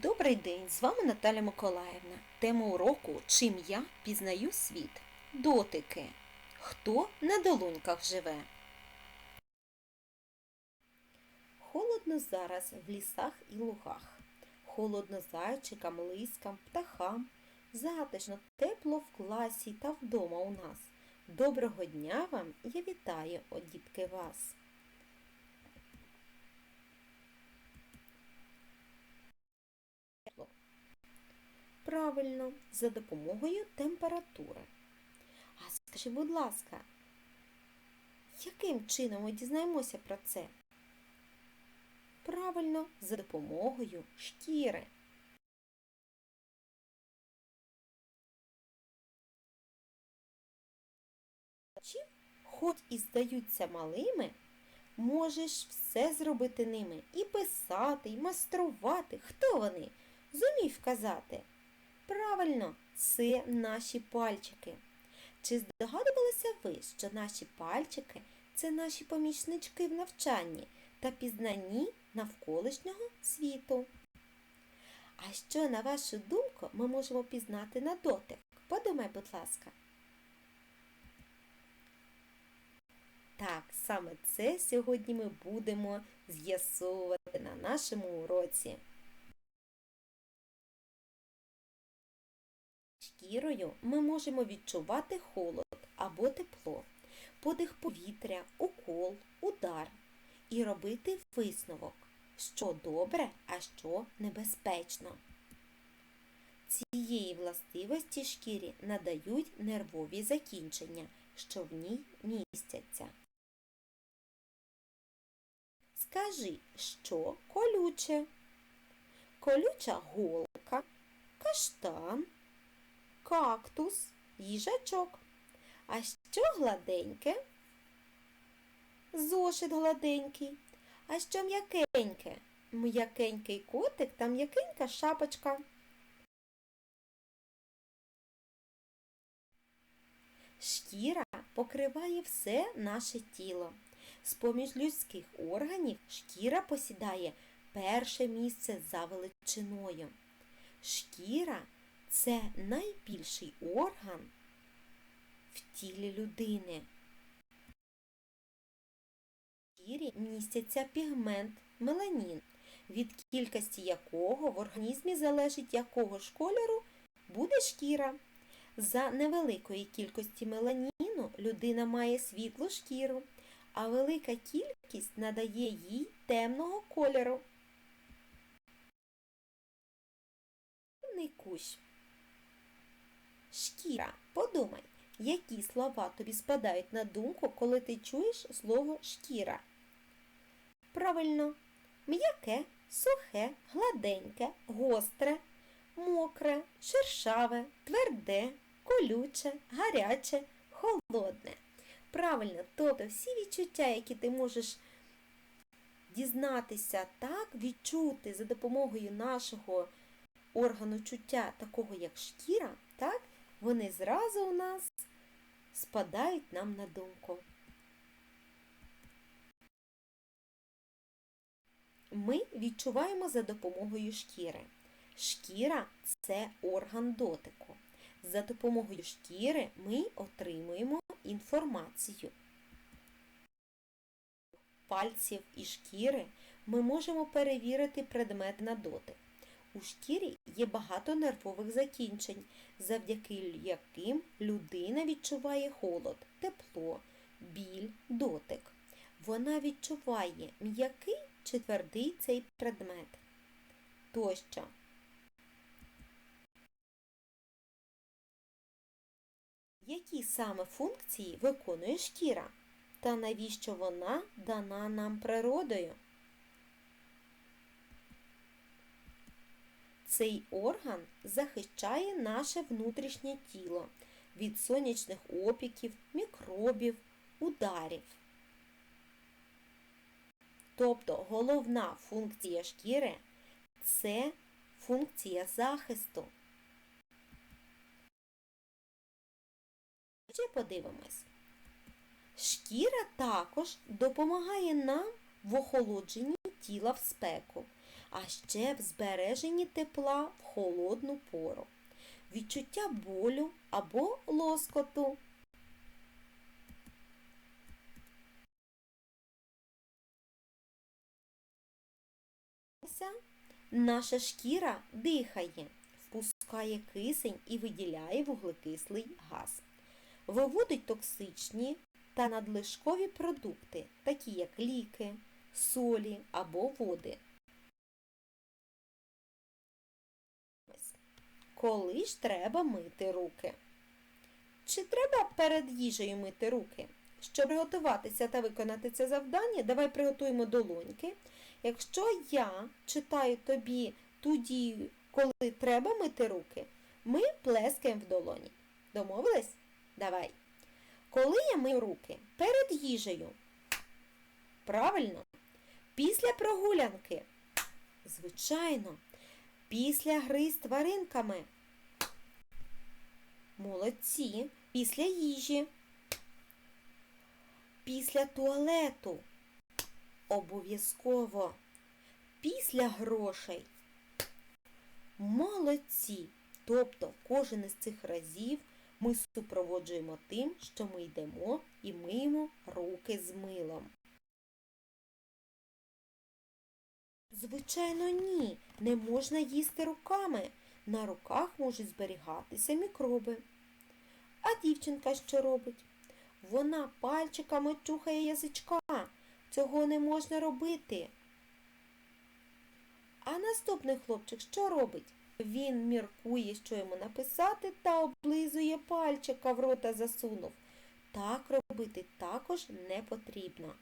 Добрий день! З вами Наталя Миколаївна. Тема уроку Чим я пізнаю світ. Дотики. Хто на долоньках живе? Холодно зараз в лісах і лугах. Холодно зайчикам, лискам, птахам. Затишно, тепло в класі та вдома у нас. Доброго дня вам! Я вітаю, о дітки, вас! Правильно, за допомогою температури. А скажи, будь ласка, яким чином ми дізнаємося про це? Правильно, за допомогою шкіри. Чи, хоч і здаються малими, можеш все зробити ними і писати, і майструвати. Хто вони? Зумій вказати. Правильно, це наші пальчики. Чи здогадувалися ви, що наші пальчики це наші помічнички в навчанні та пізнанні навколишнього світу? А що, на вашу думку, ми можемо пізнати на дотик? Подумай, будь ласка. Так, саме це сьогодні ми будемо з'ясовувати на нашому уроці. Шкірою ми можемо відчувати холод або тепло, подих повітря, укол, удар і робити висновок, що добре, а що небезпечно. Цієї властивості шкірі надають нервові закінчення, що в ній містяться. Скажи, що колюче? Колюча голка, каштан кактус, їжачок. А що гладеньке? Зошит гладенький. А що м'якеньке? М'якенький котик та м'якенька шапочка. Шкіра покриває все наше тіло. З-поміж людських органів шкіра посідає перше місце за величиною. Шкіра це найбільший орган в тілі людини. В шкірі містяться пігмент меланін, від кількості якого в організмі залежить якого ж кольору буде шкіра. За невеликої кількості меланіну людина має світлу шкіру, а велика кількість надає їй темного кольору. Кущ. Шкіра. Подумай, які слова тобі спадають на думку, коли ти чуєш слово шкіра. Правильно, м'яке, сухе, гладеньке, гостре, мокре, шершаве, тверде, колюче, гаряче, холодне. Правильно, тобто всі відчуття, які ти можеш дізнатися, так, відчути за допомогою нашого органу чуття, такого як шкіра, так, вони зразу у нас спадають нам на думку. Ми відчуваємо за допомогою шкіри. Шкіра це орган дотику. За допомогою шкіри ми отримуємо інформацію. Пальців і шкіри ми можемо перевірити предмет на дотик. У шкірі є багато нервових закінчень, завдяки яким людина відчуває холод, тепло, біль, дотик. Вона відчуває м'який чи твердий цей предмет. Тощо. Які саме функції виконує шкіра? Та навіщо вона дана нам природою? Цей орган захищає наше внутрішнє тіло від сонячних опіків, мікробів, ударів. Тобто головна функція шкіри це функція захисту. Ще подивимось. Шкіра також допомагає нам в охолодженні тіла в спеку а ще в збереженні тепла в холодну пору, відчуття болю або лоскоту. Наша шкіра дихає, впускає кисень і виділяє вуглекислий газ. Виводить токсичні та надлишкові продукти, такі як ліки, солі або води. Коли ж треба мити руки? Чи треба перед їжею мити руки? Щоб приготуватися та виконати це завдання, давай приготуємо долоньки. Якщо я читаю тобі ту дію, коли треба мити руки, ми плескаємо в долоні. Домовились? Давай. Коли я мию руки перед їжею? Правильно? Після прогулянки? Звичайно. Після гри з тваринками? Молодці. Після їжі? Після туалету? Обов'язково. Після грошей. Молодці. Тобто кожен із цих разів ми супроводжуємо тим, що ми йдемо і миємо руки з милом. Звичайно, ні. Не можна їсти руками. На руках можуть зберігатися мікроби. А дівчинка що робить? Вона пальчиками чухає язичка. Цього не можна робити. А наступний хлопчик що робить? Він міркує, що йому написати, та облизує пальчика в рота засунув. Так робити також не потрібно.